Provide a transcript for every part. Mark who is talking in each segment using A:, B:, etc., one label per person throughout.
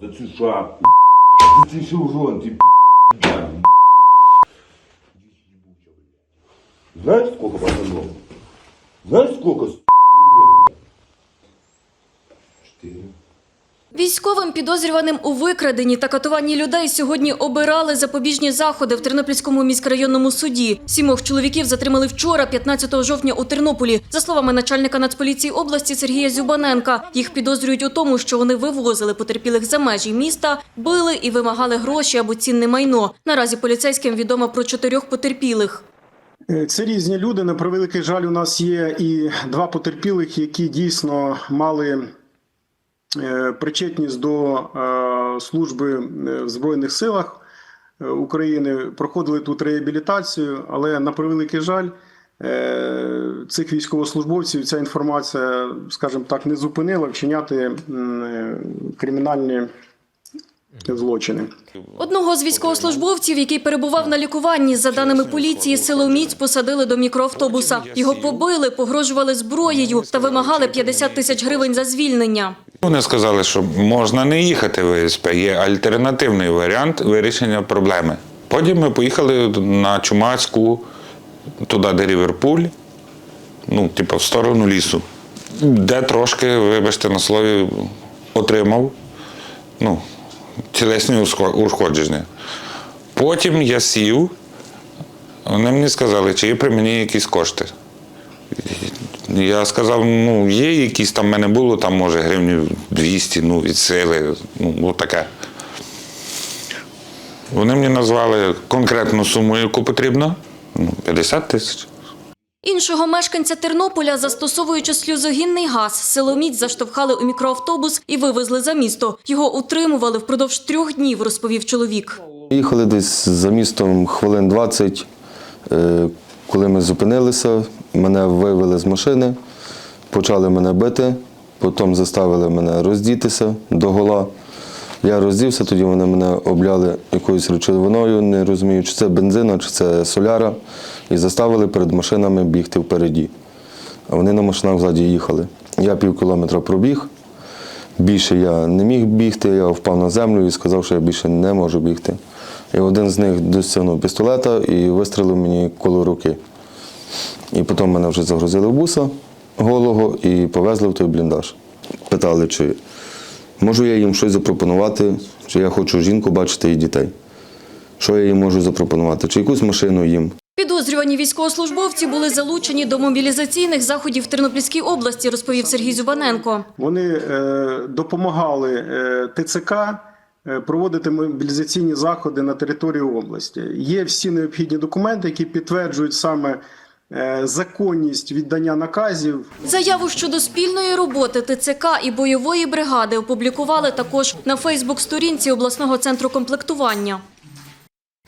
A: За цю шапку. Ти ты жон, ти пи***. Знаешь, сколько пацанов? Знаешь, сколько? Четыре.
B: Військовим підозрюваним у викраденні та катуванні людей сьогодні обирали запобіжні заходи в Тернопільському міськрайонному суді. Сімох чоловіків затримали вчора, 15 жовтня, у Тернополі. За словами начальника Нацполіції області Сергія Зюбаненка, їх підозрюють у тому, що вони вивозили потерпілих за межі міста, били і вимагали гроші або цінне майно. Наразі поліцейським відомо про чотирьох потерпілих.
C: Е, Це різні люди. На превеликий жаль, у нас є і два потерпілих, які дійсно мали причетність до е, служби е, в Збройних силах е, України, проходили тут реабілітацію, але на превеликий жаль. е, Цих військовослужбовців ця інформація, скажімо так, не зупинила вчиняти е, кримінальні злочини.
B: Одного з військовослужбовців, який перебував на лікуванні, за даними поліції, силоміць посадили до мікроавтобуса. Його побили, погрожували зброєю та вимагали 50 тисяч гривень за звільнення.
D: Вони сказали, що можна не їхати в ВСП, є альтернативний варіант вирішення проблеми. Потім ми поїхали на Чумацьку, туди, де Ріверпуль, ну, типу, в сторону лісу, де трошки, вибачте на слові, отримав ну, тілесні ушкодження. Потім я сів, вони мені сказали, чи є при мені якісь кошти. Я сказав, ну, є якісь там в мене було, там, може, гривнів 200, ну, від сили, ну, таке. Вони мені назвали конкретну суму, яку потрібно, ну, 50 тисяч.
B: Іншого мешканця Тернополя, застосовуючи сльозогінний газ, силоміць заштовхали у мікроавтобус і вивезли за місто. Його утримували впродовж трьох днів, розповів чоловік.
E: Їхали десь за містом хвилин 20. Е, Коли ми зупинилися, мене вивели з машини, почали мене бити, потім заставили мене роздітися до гола. Я роздівся, тоді вони мене обляли якоюсь речовиною, не розумію, чи це бензина, чи це соляра, і заставили перед машинами бігти впереді. А вони на машинах ззаді їхали. Я пів кілометра пробіг. Більше я не міг бігти, я впав на землю і сказав, що я більше не можу бігти. І один з них досягнув пістолета і вистрелив мені коло руки. І потім мене вже загрузили в буса голого і повезли в той бліндаж. Питали, чи можу я їм щось запропонувати, чи я хочу жінку бачити і дітей. Що я їм можу запропонувати? Чи якусь машину їм?
B: Підозрювані військовослужбовці були залучені до мобілізаційних заходів в Тернопільській області, розповів Сергій Зюбаненко.
C: Вони е, допомагали е, ТЦК е, проводити мобілізаційні заходи на території області. Є всі необхідні документи, які підтверджують саме законність віддання наказів.
B: Заяву щодо спільної роботи ТЦК і бойової бригади опублікували також на Фейсбук-сторінці обласного центру комплектування.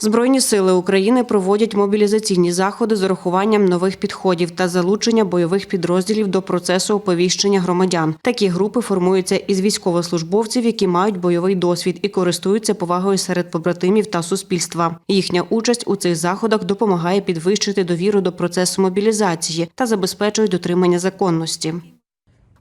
F: Збройні сили України проводять мобілізаційні заходи з урахуванням нових підходів та залучення бойових підрозділів до процесу оповіщення громадян. Такі групи формуються із військовослужбовців, які мають бойовий досвід і користуються повагою серед побратимів та суспільства. Їхня участь у цих заходах допомагає підвищити довіру до процесу мобілізації та забезпечує дотримання законності.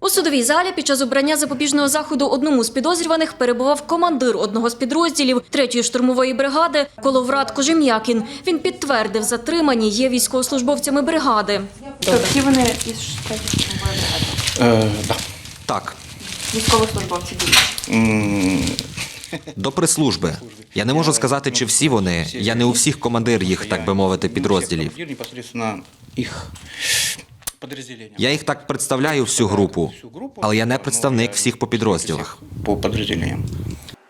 B: У судовій залі під час обрання запобіжного заходу одному з підозрюваних перебував командир одного з підрозділів третьої штурмової бригади Коловрат Кожем'якін. Він підтвердив, затримані є військовослужбовцями бригади.
G: Тобто всі вони із штатів штурмової бригади.
H: Е, да.
I: Так,
G: Військовослужбовці діють.
I: До прес-служби. Я не можу сказати, чи всі вони. Я не у всіх командир їх, так би мовити, підрозділів.
H: їх.
I: Я їх так представляю всю групу, але я не представник всіх по підрозділах.
H: По підрозділенням.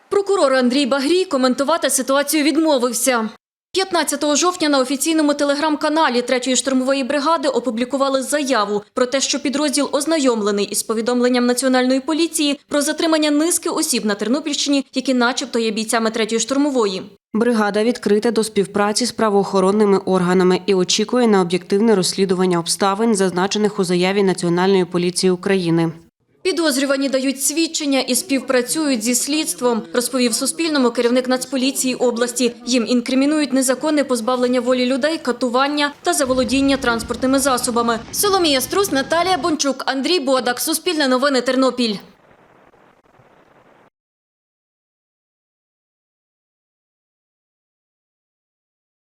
B: Прокурор Андрій Багрій коментувати ситуацію відмовився. 15 жовтня на офіційному телеграм-каналі 3-ї штурмової бригади опублікували заяву про те, що підрозділ ознайомлений із повідомленням Національної поліції про затримання низки осіб на Тернопільщині, які начебто є бійцями 3-ї штурмової.
F: Бригада відкрита до співпраці з правоохоронними органами і очікує на об'єктивне розслідування обставин, зазначених у заяві Національної поліції України.
B: Підозрювані дають свідчення і співпрацюють зі слідством, розповів Суспільному керівник Нацполіції області. Їм інкримінують незаконне позбавлення волі людей, катування та заволодіння транспортними засобами. Соломія Струс, Наталія Бончук, Андрій Бодак. Суспільне новини Тернопіль.